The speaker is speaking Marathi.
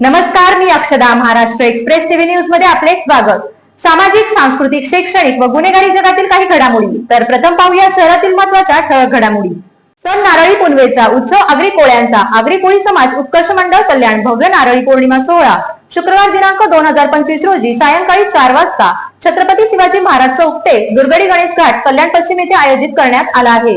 नमस्कार मी अक्षदा महाराष्ट्र एक्सप्रेस टीव्ही न्यूजमध्ये आपले स्वागत. सामाजिक सांस्कृतिक शैक्षणिक व गुन्हेगारी जगातील काही घडामोडी. तर प्रथम पाहूया शहरातील महत्त्वाच्या ठळक घडामोडी. सण नारळी पुनवेचा उत्सव आगरी कोळ्यांचा. आगरी कोळी समाज उत्कर्ष मंडळ कल्याण भव्य नारळी पौर्णिमा सोहळा. शुक्रवार दिनांक दोन हजार पंचवीस रोजी सायंकाळी चार वाजता छत्रपती शिवाजी महाराज चौक ते दुर्गडी गणेश घाट कल्याण पश्चिम येथे आयोजित करण्यात आला आहे.